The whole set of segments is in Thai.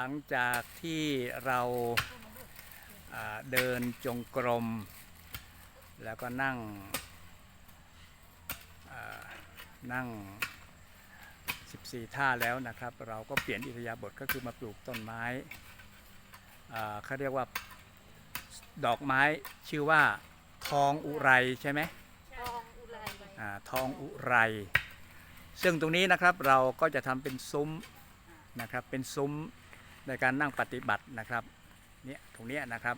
หลังจากที่เราเดินจงกรม แล้วก็นั่งอ่านั่ง 14 ท่าแล้วนะครับ เราก็เปลี่ยนอิริยาบถก็คือมาปลูกต้นไม้เขาเรียกว่าดอกไม้ชื่อว่าทองอุไรใช่ไหมทองอุไรทองอุไร ซึ่งตรงนี้นะครับเราก็จะทำเป็นซุ้มนะครับเป็นซุ้ม ในการนั่งปฏิบัตินะครับเนี่ยตรงนี้นะครับ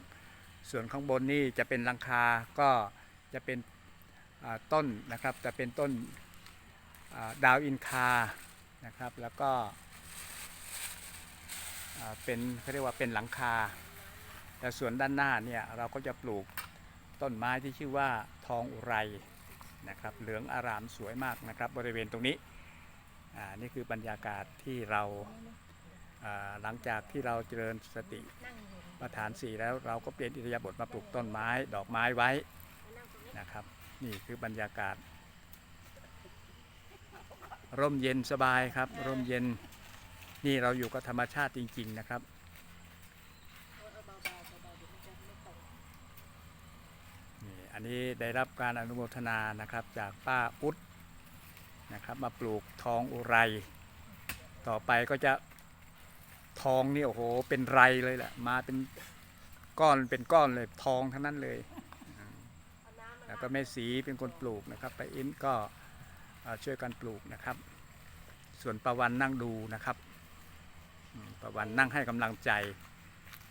ส่วนข้างบนนี่จะเป็นหลังคาก็จะเป็นต้นนะครับจะเป็นต้นดาวอินคานะครับ แล้วก็เป็นเขาเรียกว่าเป็นหลังคา แต่ส่วนด้านหน้าเนี่ยเราก็จะปลูกต้นไม้ที่ชื่อว่าทองอุไรนะครับ เหลืองอารามสวยมากนะครับ บริเวณตรงนี้ อ่า นี่คือบรรยากาศที่เรา หลังจากที่เราเจริญสตินั่งอยู่ประฐานสี่แล้วเราก็เปลี่ยนอิริยาบถมาปลูกต้นไม้ดอกไม้ไว้นะครับ นี่คือบรรยากาศ ร่มเย็นสบายครับ ร่มเย็นนี่เราอยู่กับธรรมชาติจริง ๆนะครับนี่อันนี้ได้รับการอนุโมทนานะครับจากป้าอุ๊ดนะครับมาปลูกทองอุไร ต่อไปก็จะ ทองนี่โอ้โห เป็นไรเลยแหละ มาเป็นก้อนเป็นก้อนเลยทองทั้งนั้นเลย แล้วก็แม่สีเป็นคนปลูกนะครับไปอินก็ช่วยกันปลูกนะครับ ส่วนประวันนั่งดูนะครับ ประวันนั่งให้กำลังใจ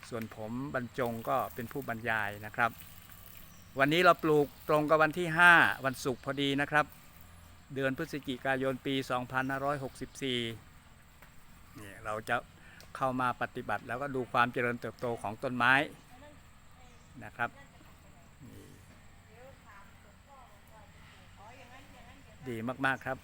ส่วนผมบรรจงก็เป็นผู้บรรยายนะครับ วันนี้เราปลูกตรงกับวันที่ 5 วันศุกร์พอดีนะครับ เดือนพฤศจิกายนปี 2564นี่เราจะ เข้ามาปฏิบัติ แล้วก็ดูความเจริญเติบโตของต้นไม้นะครับดีมาก ๆ ครับ